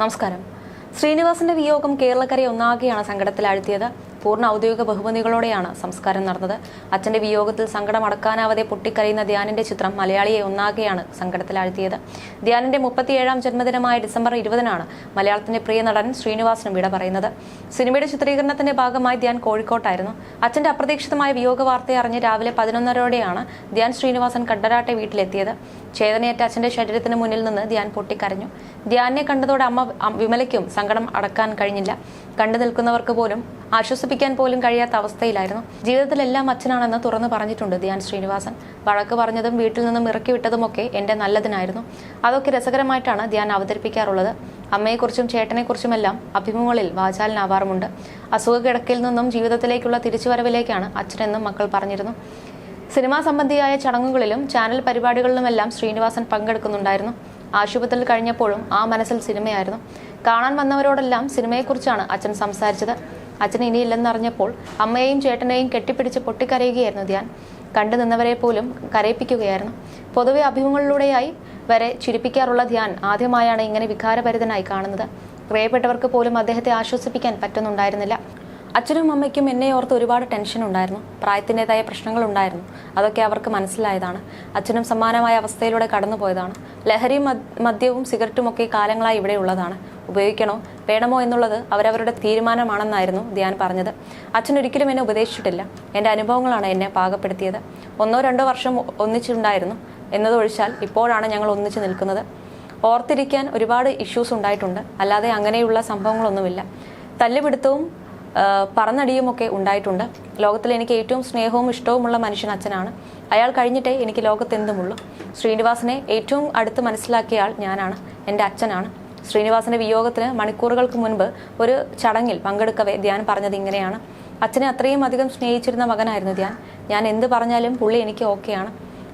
നമസ്കാരം. ശ്രീനിവാസന്റെ വിയോഗം കേരളക്കരയെ ഒന്നാകെയാണ് സങ്കടത്തിലാഴ്ത്തിയത്. പൂർണ ഔദ്യോഗിക ബഹുമതികളോടെയാണ് സംസ്കാരം നടന്നത്. അച്ഛന്റെ വിയോഗത്തിൽ സങ്കടം അടക്കാനാവാതെ പൊട്ടിക്കരയുന്ന ധ്യാനിന്റെ ചിത്രം മലയാളിയെ ഒന്നാകെയാണ് സങ്കടത്തിലാഴ്ത്തിയത്. ധ്യാനിന്റെ മുപ്പത്തിയേഴാം ജന്മദിനമായ ഡിസംബർ ഇരുപതിനാണ് മലയാളത്തിന്റെ പ്രിയ നടൻ ശ്രീനിവാസനും വിട പറയുന്നത്. സിനിമയുടെ ചിത്രീകരണത്തിന്റെ ഭാഗമായി ധ്യാൻ കോഴിക്കോട്ടായിരുന്നു. അച്ഛന്റെ അപ്രതീക്ഷിതമായ വിയോഗ വാർത്ത അറിഞ്ഞ് രാവിലെ പതിനൊന്നരയോടെയാണ് ധ്യാൻ ശ്രീനിവാസൻ കണ്ടരാട്ടെ വീട്ടിലെത്തിയത്. ചേതനയേറ്റ അച്ഛന്റെ ശരീരത്തിന് മുന്നിൽ നിന്ന് ധ്യാൻ പൊട്ടിക്കരഞ്ഞു. ധ്യാനെ കണ്ടതോടെ അമ്മ വിമലയ്ക്കും സങ്കടം അടക്കാൻ കഴിഞ്ഞില്ല. കണ്ടു നിൽക്കുന്നവർക്ക് പോലും ആശ്വസിപ്പിക്കാൻ പോലും കഴിയാത്ത അവസ്ഥയിലായിരുന്നു. ജീവിതത്തിലെല്ലാം അച്ഛനാണെന്ന് തുറന്നു പറഞ്ഞിട്ടുണ്ട് ധ്യാൻ ശ്രീനിവാസൻ. വഴക്ക് പറഞ്ഞതും വീട്ടിൽ നിന്നും ഇറക്കി വിട്ടതുമൊക്കെ എന്റെ നല്ലതിനായിരുന്നു. അതൊക്കെ രസകരമായിട്ടാണ് ധ്യാൻ അവതരിപ്പിക്കാറുള്ളത്. അമ്മയെക്കുറിച്ചും ചേട്ടനെക്കുറിച്ചുമെല്ലാം അഭിമുഖങ്ങളിൽ വാചാലനാവാറുമുണ്ട്. കിടക്കിൽ നിന്നും ജീവിതത്തിലേക്കുള്ള തിരിച്ചുവരവിലേക്കാണ് അച്ഛനെന്നും മക്കൾ പറഞ്ഞിരുന്നു. സിനിമാ സംബന്ധിയായ ചടങ്ങുകളിലും ചാനൽ പരിപാടികളിലുമെല്ലാം ശ്രീനിവാസൻ പങ്കെടുക്കുന്നുണ്ടായിരുന്നു. ആശുപത്രിയിൽ കഴിഞ്ഞപ്പോഴും ആ മനസ്സിൽ സിനിമയായിരുന്നു. കാണാൻ വന്നവരോടെല്ലാം സിനിമയെക്കുറിച്ചാണ് അച്ഛൻ സംസാരിച്ചത്. അച്ഛൻ ഇനിയില്ലെന്നറിഞ്ഞപ്പോൾ അമ്മയെയും ചേട്ടനെയും കെട്ടിപ്പിടിച്ച് പൊട്ടിക്കരയുകയായിരുന്നു ധ്യാൻ. കണ്ടു നിന്നവരെ പോലും കരയിപ്പിക്കുകയായിരുന്നു. പൊതുവെ അഭിമുഖങ്ങളിലൂടെയായി വരെ ചിരിപ്പിക്കാറുള്ള ധ്യാൻ ആദ്യമായാണ് ഇങ്ങനെ വികാരഭരിതനായി കാണുന്നത്. പ്രിയപ്പെട്ടവർക്ക് പോലും അദ്ദേഹത്തെ ആശ്വസിപ്പിക്കാൻ പറ്റുന്നുണ്ടായിരുന്നില്ല. അച്ഛനും അമ്മയ്ക്കും എന്നെ ഓർത്ത് ഒരുപാട് ടെൻഷൻ ഉണ്ടായിരുന്നു. പ്രായത്തിന്റെതായ പ്രശ്നങ്ങളുണ്ടായിരുന്നു അതൊക്കെ അവർക്ക് മനസ്സിലായതാണ്. അച്ഛനും സമാനമായ അവസ്ഥയിലൂടെ കടന്നുപോയതാണ് ലഹരിയും മദ്- മദ്യവും സിഗരറ്റും ഒക്കെ കാലങ്ങളായി ഇവിടെ ഉള്ളതാണ്. ഉപയോഗിക്കണോ? വേണമോ എന്നുള്ളത് അവരവരുടെ തീരുമാനമാണെന്നായിരുന്നു ധ്യാൻ പറഞ്ഞത്. അച്ഛൻ ഒരിക്കലും എന്നെ ഉപദേശിച്ചിട്ടില്ല. എന്റെ അനുഭവങ്ങളാണ് എന്നെ പാകപ്പെടുത്തിയത്. ഒന്നോ രണ്ടോ വർഷം ഒന്നിച്ചുണ്ടായിരുന്നു എന്നതൊഴിച്ചാൽ ഇപ്പോഴാണ് ഞങ്ങൾ ഒന്നിച്ചു നിൽക്കുന്നത്. ഓർത്തിരിക്കാൻ ഒരുപാട് ഇഷ്യൂസ് ഉണ്ടായിട്ടുണ്ട്. അല്ലാതെ അങ്ങനെയുള്ള സംഭവങ്ങളൊന്നുമില്ല. തല്ലുപിടുത്തവും പറന്നടിയുമൊക്കെ ഉണ്ടായിട്ടുണ്ട്. ലോകത്തിൽ എനിക്ക് ഏറ്റവും സ്നേഹവും ഇഷ്ടവുമുള്ള മനുഷ്യൻ അച്ഛനാണ്. അയാൾ കഴിഞ്ഞിട്ടേ എനിക്ക് ലോകത്തെന്തുമുള്ളൂ. ശ്രീനിവാസനെ ഏറ്റവും അടുത്ത് മനസ്സിലാക്കിയ ആൾ ഞാനാണ്. എന്റെ അച്ഛനാണ്. ശ്രീനിവാസന്റെ വിയോഗത്തിന് മണിക്കൂറുകൾക്ക് മുൻപ് ഒരു ചടങ്ങിൽ പങ്കെടുക്കവേ ധ്യാൻ പറഞ്ഞത് ഇങ്ങനെയാണ്. അച്ഛനെ അത്രയും അധികം സ്നേഹിച്ചിരുന്ന മകനായിരുന്നു ധ്യാൻ. ഞാൻ എന്ത് പറഞ്ഞാലും പുള്ളി എനിക്ക് ഓക്കെയാണ്.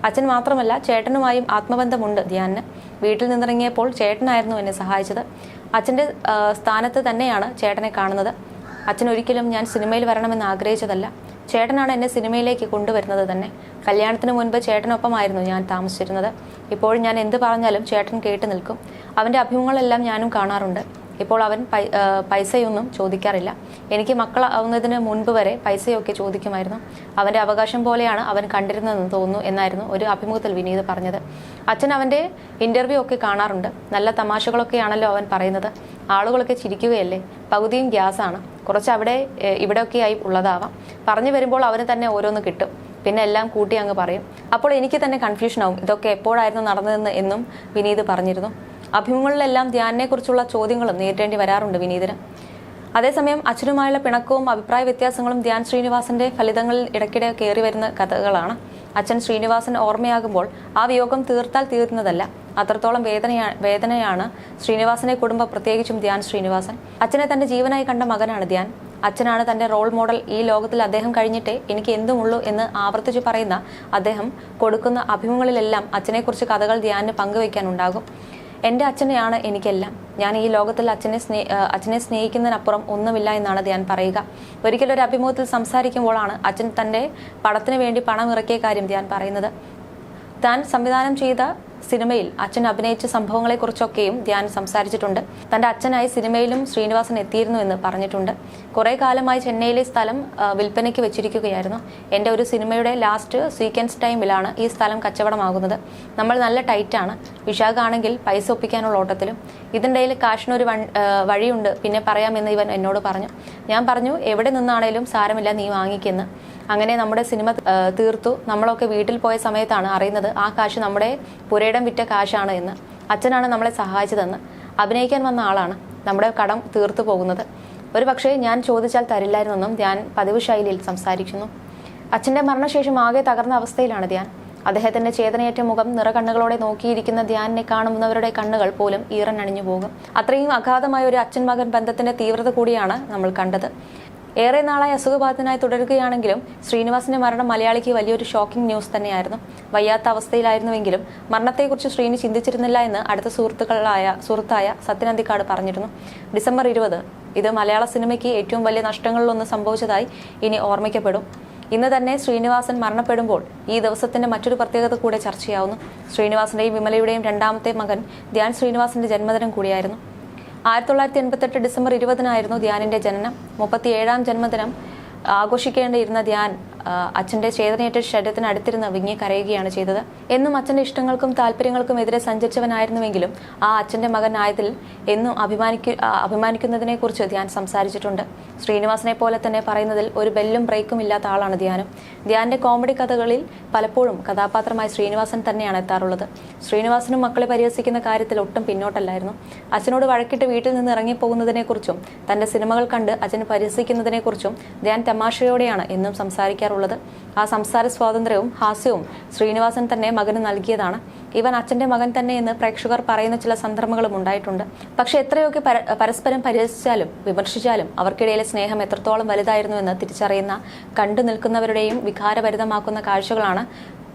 അച്ഛൻ മാത്രമല്ല ചേട്ടനുമായും ആത്മബന്ധമുണ്ട് ധ്യാനിന് വീട്ടിൽ നിന്നിറങ്ങിയപ്പോൾ ചേട്ടനായിരുന്നു എന്നെ സഹായിച്ചത്. അച്ഛന്റെ സ്ഥാനത്ത് തന്നെയാണ് ചേട്ടനെ കാണുന്നത്. അച്ഛൻ ഒരിക്കലും ഞാൻ സിനിമയിൽ വരണമെന്ന് ആഗ്രഹിച്ചതല്ല. ചേട്ടനാണ് എന്നെ സിനിമയിലേക്ക് കൊണ്ടുവരുന്നത് തന്നെ. കല്യാണത്തിന് മുൻപ് ചേട്ടനൊപ്പമായിരുന്നു ഞാൻ താമസിച്ചിരുന്നത്. ഇപ്പോൾ ഞാൻ എന്ത് പറഞ്ഞാലും ചേട്ടൻ കേട്ട് നിൽക്കും. അവന്റെ അഭിമുഖങ്ങളെല്ലാം ഞാനും കാണാറുണ്ട്. ഇപ്പോൾ അവൻ പൈസയൊന്നും ചോദിക്കാറില്ല. എനിക്ക് മക്കളാവുന്നതിന് മുൻപ് വരെ പൈസയൊക്കെ ചോദിക്കുമായിരുന്നു. അവന്റെ അവകാശം പോലെയാണ് അവൻ കണ്ടിരുന്നതെന്ന് തോന്നുന്നു എന്നായിരുന്നു ഒരു അഭിമുഖത്തിൽ വിനീത് പറഞ്ഞത്. അച്ഛൻ അവന്റെ ഇന്റർവ്യൂ ഒക്കെ കാണാറുണ്ട്. നല്ല തമാശകളൊക്കെയാണല്ലോ അവൻ പറയുന്നത്. ആളുകളൊക്കെ ചിരിക്കുകയല്ലേ? പകുതിയും ഗ്യാസാണ്. കുറച്ച് അവിടെ ഇവിടെയൊക്കെ ആയി ഉള്ളതാവാം. പറഞ്ഞു വരുമ്പോൾ അവന് തന്നെ ഓരോന്ന് കിട്ടും. പിന്നെ എല്ലാം കൂട്ടി അങ്ങ് പറയും. അപ്പോൾ എനിക്ക് തന്നെ കൺഫ്യൂഷൻ ആവും ഇതൊക്കെ എപ്പോഴായിരുന്നു നടന്നതെന്ന് എന്നും വിനീത് പറഞ്ഞിരുന്നു. അഭിമുഖങ്ങളിലെല്ലാം ധ്യാനിനെക്കുറിച്ചുള്ള ചോദ്യങ്ങളും നേരിടേണ്ടി വരാറുണ്ട് വിനീതിന്. അതേസമയം അച്ഛനുമായുള്ള പിണക്കവും അഭിപ്രായ വ്യത്യാസങ്ങളും ധ്യാൻ ശ്രീനിവാസന്റെ ഫലിതങ്ങളിൽ ഇടയ്ക്കിടെ കയറി വരുന്ന കഥകളാണ്. അച്ഛൻ ശ്രീനിവാസൻ ഓർമ്മയാകുമ്പോൾ ആ വിയോഗം തീർത്താൽ തീർന്നതല്ല. അത്രത്തോളം വേദനയാ വേദനയാണ് ശ്രീനിവാസനെ കുടുംബം പ്രത്യേകിച്ചും ധ്യാൻ ശ്രീനിവാസൻ. അച്ഛനെ തന്റെ ജീവനായി കണ്ട മകനാണ് ധ്യാൻ. അച്ഛനാണ് തന്റെ റോൾ മോഡൽ ഈ ലോകത്തിൽ അദ്ദേഹം കഴിഞ്ഞിട്ടേ എനിക്ക് എന്തുമുള്ളൂ എന്ന് ആവർത്തിച്ച് പറയുന്ന അദ്ദേഹം കൊടുക്കുന്ന അഭിമുഖങ്ങളിലെല്ലാം അച്ഛനെക്കുറിച്ച് കഥകൾ ധ്യാനിന് പങ്കുവയ്ക്കാനുണ്ടാകും എന്റെ അച്ഛനെയാണ് എനിക്കെല്ലാം. ഞാൻ ഈ ലോകത്തിൽ അച്ഛനെ സ്നേ അച്ഛനെ സ്നേഹിക്കുന്നതിനപ്പുറം ഒന്നുമില്ല എന്നാണ് ധ്യാൻ പറയുക. ഒരിക്കലും ഒരു അഭിമുഖത്തിൽ സംസാരിക്കുമ്പോഴാണ് അച്ഛൻ തന്റെ പടത്തിന് വേണ്ടി പണം ഇറക്കിയ കാര്യം ധ്യാൻ പറയുന്നത്. താൻ സംവിധാനം ചെയ്ത സിനിമയിൽ അച്ഛൻ അഭിനയിച്ച സംഭവങ്ങളെക്കുറിച്ചൊക്കെയും ധ്യാൻ സംസാരിച്ചിട്ടുണ്ട്. തന്റെ അച്ഛനായി സിനിമയിലും ശ്രീനിവാസൻ എത്തിയിരുന്നു എന്ന് പറഞ്ഞിട്ടുണ്ട്. കുറെ കാലമായി ചെന്നൈയിലെ സ്ഥലം വിൽപ്പനയ്ക്ക് വെച്ചിരിക്കുകയായിരുന്നു. എന്റെ ഒരു സിനിമയുടെ ലാസ്റ്റ് സീക്വൻസ് ടൈമിലാണ് ഈ സ്ഥലം കച്ചവടമാകുന്നത്. നമ്മൾ നല്ല ടൈറ്റാണ് വിശാഖാണെങ്കിൽ പൈസ ഒപ്പിക്കാനുള്ള ഓട്ടത്തിലും. ഇതിനിടയിൽ കാശിനൊരു വഴിയുണ്ട്. പിന്നെ പറയാമെന്ന് ഇവൻ എന്നോട് പറഞ്ഞു. ഞാൻ പറഞ്ഞു എവിടെ നിന്നാണേലും സാരമില്ല നീ വാങ്ങിക്കുന്നു. അങ്ങനെ നമ്മുടെ സിനിമ തീർത്തു. നമ്മളൊക്കെ വീട്ടിൽ പോയ സമയത്താണ് അറിയുന്നത്. ആ കാശ് നമ്മുടെ പുരയിടം വിറ്റ കാശാണ് എന്ന് അച്ഛനാണ് നമ്മളെ സഹായിച്ചതെന്ന് അഭിനയിക്കാൻ വന്ന ആളാണ് നമ്മുടെ കടം തീർത്തു പോകുന്നത്. ഒരു പക്ഷേ ഞാൻ ചോദിച്ചാൽ തരില്ലായിരുന്നെന്നും ധ്യാൻ പതിവ് ശൈലിയിൽ സംസാരിക്കുന്നു. അച്ഛന്റെ മരണശേഷം ആകെ തകർന്ന അവസ്ഥയിലാണ് ധ്യാൻ. അദ്ദേഹത്തിന്റെ ചേതനയേറ്റ മുഖം നിറകണ്ണുകളോടെ നോക്കിയിരിക്കുന്ന ധ്യാനിനെ കാണുന്നവരുടെ കണ്ണുകൾ പോലും ഈറൻ അണിഞ്ഞു പോകും. അത്രയും അഗാധമായ ഒരു അച്ഛൻ മകൻ ബന്ധത്തിന്റെ തീവ്രത കൂടിയാണ് നമ്മൾ കണ്ടത്. ഏറെ നാളായി അസുഖബാധിതനായി തുടരുകയാണെങ്കിലും ശ്രീനിവാസിന്റെ മരണം മലയാളിക്ക് വലിയൊരു ഷോക്കിംഗ് ന്യൂസ് തന്നെയായിരുന്നു. വയ്യാത്ത അവസ്ഥയിലായിരുന്നുവെങ്കിലും മരണത്തെക്കുറിച്ച് ശ്രീനി ചിന്തിച്ചിരുന്നില്ല എന്ന് അടുത്ത സുഹൃത്തുക്കളായ സുഹൃത്തായ സത്യനന്ദിക്കാട് പറഞ്ഞിരുന്നു. ഡിസംബർ ഇരുപത് ഇത് മലയാള സിനിമയ്ക്ക് ഏറ്റവും വലിയ നഷ്ടങ്ങളിലൊന്ന് സംഭവിച്ചതായി ഇനി ഓർമ്മിക്കപ്പെടും. ഇന്ന് തന്നെ ശ്രീനിവാസൻ മരണപ്പെടുമ്പോൾ ഈ ദിവസത്തിന്റെ മറ്റൊരു പ്രത്യേകത കൂടെ ചർച്ചയാവുന്നു. ശ്രീനിവാസന്റെയും വിമലയുടെയും രണ്ടാമത്തെ മകൻ ധ്യാൻ ശ്രീനിവാസന്റെ ജന്മദിനം കൂടിയായിരുന്നു. ആയിരത്തി തൊള്ളായിരത്തി എൺപത്തെട്ട് ഡിസംബർ ഇരുപതിനായിരുന്നു ധ്യാനിന്റെ ജനനം. മുപ്പത്തിയേഴാം ജന്മദിനം ആഘോഷിക്കേണ്ടിയിരുന്ന ധ്യാൻ ആ, അച്ഛന്റെ ചേതനയേറ്റ ശരീരത്തിന് അടുത്തിരുന്ന് വിങ്ങി കരയുകയാണ് ചെയ്തത്. എന്നും അച്ഛന്റെ ഇഷ്ടങ്ങൾക്കും താല്പര്യങ്ങൾക്കും എതിരെ സഞ്ചരിച്ചവനായിരുന്നുവെങ്കിലും ആ അച്ഛന്റെ മകനായതിൽ എന്നും അഭിമാനിക്കു അഭിമാനിക്കുന്നതിനെക്കുറിച്ച് അഭിമാനിക്കുന്നതിനെ കുറിച്ച് ധ്യാൻ സംസാരിച്ചിട്ടുണ്ട്. ശ്രീനിവാസനെ പോലെ തന്നെ പറയുന്നതിൽ ഒരു ബെല്ലും ബ്രേക്കും ഇല്ലാത്ത ആളാണ് ധ്യാനം. ധ്യാന്റെ കോമഡി കഥകളിൽ പലപ്പോഴും കഥാപാത്രമായി ശ്രീനിവാസൻ തന്നെയാണ് എത്താറുള്ളത്. ശ്രീനിവാസനും മക്കളെ പരിഹസിക്കുന്ന കാര്യത്തിൽ ഒട്ടും പിന്നോട്ടല്ലായിരുന്നു. അച്ഛനോട് വഴക്കിട്ട് വീട്ടിൽ നിന്ന് ഇറങ്ങിപ്പോകുന്നതിനെക്കുറിച്ചും തന്റെ സിനിമകൾ കണ്ട് അച്ഛൻ പരിഹസിക്കുന്നതിനെക്കുറിച്ചും ധ്യാൻ തമാശയോടെയാണ് എന്നും സംസാരിക്കാറുള്ളത് ആ സംസാര സ്വാതന്ത്ര്യവും ഹാസ്യവും ശ്രീനിവാസൻ തന്നെ മകന് നൽകിയതാണ്. ഇവൻ അച്ഛന്റെ മകൻ തന്നെ എന്ന് പ്രേക്ഷകർ പറയുന്ന ചില സന്ദർഭങ്ങളും ഉണ്ടായിട്ടുണ്ട്. പക്ഷെ എത്രയൊക്കെ പര- പരസ്പരം പരിഹസിച്ചാലും വിമർശിച്ചാലും അവർക്കിടയിലെ സ്നേഹം എത്രത്തോളം വലുതായിരുന്നു എന്ന് തിരിച്ചറിയുന്ന കണ്ടു നിൽക്കുന്നവരുടെയും വികാരഭരിതമാക്കുന്ന കാഴ്ചകളാണ്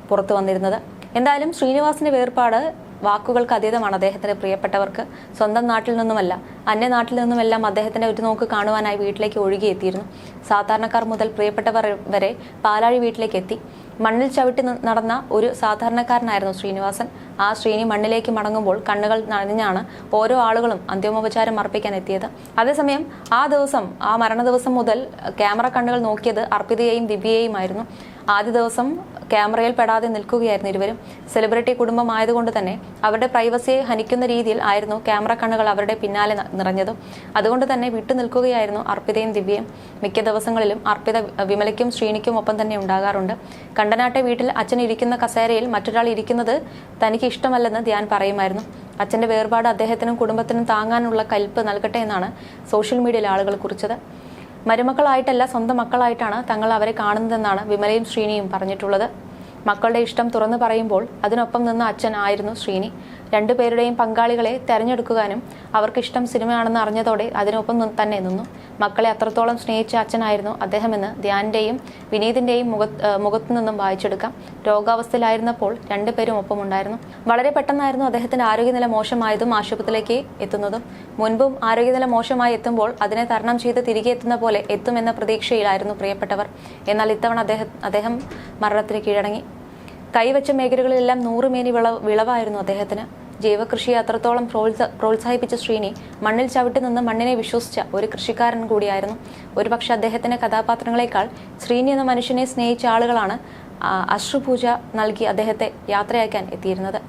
പുറത്തു വന്നിരുന്നത്. എന്തായാലും ശ്രീനിവാസിന്റെ വേർപാട് വാക്കുകൾക്ക് അതീതമാണ് അദ്ദേഹത്തിന് പ്രിയപ്പെട്ടവർക്ക്? സ്വന്തം നാട്ടിൽ നിന്നുമല്ല അന്യ നാട്ടിൽ നിന്നുമെല്ലാം അദ്ദേഹത്തിന്റെ ഒരു നോക്ക് കാണുവാനായി വീട്ടിലേക്ക് ഒഴുകിയെത്തിയിരുന്നു. സാധാരണക്കാർ മുതൽ പ്രിയപ്പെട്ടവർ വരെ പാലാഴി വീട്ടിലേക്ക് എത്തി മണ്ണിൽ ചവിട്ടി നടന്ന ഒരു സാധാരണക്കാരനായിരുന്നു ശ്രീനിവാസൻ. ആ ശ്രീനി മണ്ണിലേക്ക് മടങ്ങുമ്പോൾ കണ്ണുകൾ നനഞ്ഞാണ് ഓരോ ആളുകളും അന്തിമോപചാരം അർപ്പിക്കാൻ എത്തിയത്. അതേസമയം ആ ദിവസം ആ മരണ ദിവസം മുതൽ ക്യാമറ കണ്ണുകൾ നോക്കിയത് അർപ്പിതയെയും ദിവ്യയെയുമായിരുന്നു. ആദ്യ ദിവസം ക്യാമറയിൽ പെടാതെ നിൽക്കുകയായിരുന്നു ഇരുവരും. സെലിബ്രിറ്റി കുടുംബമായതുകൊണ്ട് തന്നെ അവരുടെ പ്രൈവസിയെ ഹനിക്കുന്ന രീതിയിൽ ആയിരുന്നു ക്യാമറ കണ്ണുകൾ അവരുടെ പിന്നാലെ നിറഞ്ഞതും. അതുകൊണ്ട് തന്നെ വിട്ടു നിൽക്കുകയായിരുന്നു അർപ്പിതയും ദിവ്യയും. മിക്ക ദിവസങ്ങളിലും അർപ്പിത വിമലയ്ക്കും ശ്രീനിക്കും ഒപ്പം തന്നെ ഉണ്ടാകാറുണ്ട്. കണ്ടനാട്ടെ വീട്ടിൽ അച്ഛൻ ഇരിക്കുന്ന കസേരയിൽ മറ്റൊരാൾ ഇരിക്കുന്നത് തനിക്ക് ഇഷ്ടമല്ലെന്ന് ധ്യാൻ പറയുമായിരുന്നു. അച്ഛന്റെ വേർപാട് അദ്ദേഹത്തിനും കുടുംബത്തിനും താങ്ങാനുള്ള കൽപ്പ് നൽകട്ടെ എന്നാണ് സോഷ്യൽ മീഡിയയിൽ ആളുകൾ കുറിച്ചത്. മരുമക്കളായിട്ടല്ല സ്വന്തം മക്കളായിട്ടാണ് തങ്ങൾ അവരെ കാണുന്നതെന്നാണ് വിമലയും ശ്രീനിയും പറഞ്ഞിട്ടുള്ളത്. മക്കളുടെ ഇഷ്ടം തുറന്നു പറയുമ്പോൾ അതിനൊപ്പം നിന്ന അച്ഛൻ ആയിരുന്നു ശ്രീനി. രണ്ടുപേരുടെയും പങ്കാളികളെ തെരഞ്ഞെടുക്കുവാനും അവർക്ക് ഇഷ്ടം സിനിമയാണെന്ന് അറിഞ്ഞതോടെ അതിനൊപ്പം തന്നെ നിന്നു. മക്കളെ അത്രത്തോളം സ്നേഹിച്ച അച്ഛനായിരുന്നു അദ്ദേഹമെന്ന് ധ്യാനിന്റെയും വിനീതിന്റെയും മുഖ മുഖത്തു നിന്നും വായിച്ചെടുക്കാം. രോഗാവസ്ഥയിലായിരുന്നപ്പോൾ രണ്ടുപേരും ഒപ്പമുണ്ടായിരുന്നു. വളരെ പെട്ടെന്നായിരുന്നു അദ്ദേഹത്തിന്റെ ആരോഗ്യനില മോശമായതും ആശുപത്രിയിലേക്ക് എത്തുന്നതും. മുൻപും ആരോഗ്യനില മോശമായി എത്തുമ്പോൾ അതിനെ തരണം ചെയ്ത് തിരികെ എത്തുന്ന പോലെ എത്തുമെന്ന പ്രതീക്ഷയിലായിരുന്നു പ്രിയപ്പെട്ടവർ. എന്നാൽ ഇത്തവണ അദ്ദേഹം അദ്ദേഹം മരണത്തിന് കീഴടങ്ങി. കൈവച്ച മേഖലകളിലെല്ലാം നൂറുമേനി വിള വിളവായിരുന്നു അദ്ദേഹത്തിന്. ജൈവകൃഷി അത്രത്തോളം പ്രോത്സ പ്രോത്സാഹിപ്പിച്ച ശ്രീനി മണ്ണിൽ ചവിട്ടി നിന്ന് മണ്ണിനെ വിശ്വസിച്ച ഒരു കൃഷിക്കാരൻ കൂടിയായിരുന്നു. ഒരുപക്ഷെ അദ്ദേഹത്തിന്റെ കഥാപാത്രങ്ങളെക്കാൾ ശ്രീനി എന്ന മനുഷ്യനെ സ്നേഹിച്ച ആളുകളാണ് അശ്രുപൂജ നൽകി അദ്ദേഹത്തെ യാത്രയാക്കാൻ എത്തിയിരുന്നത്.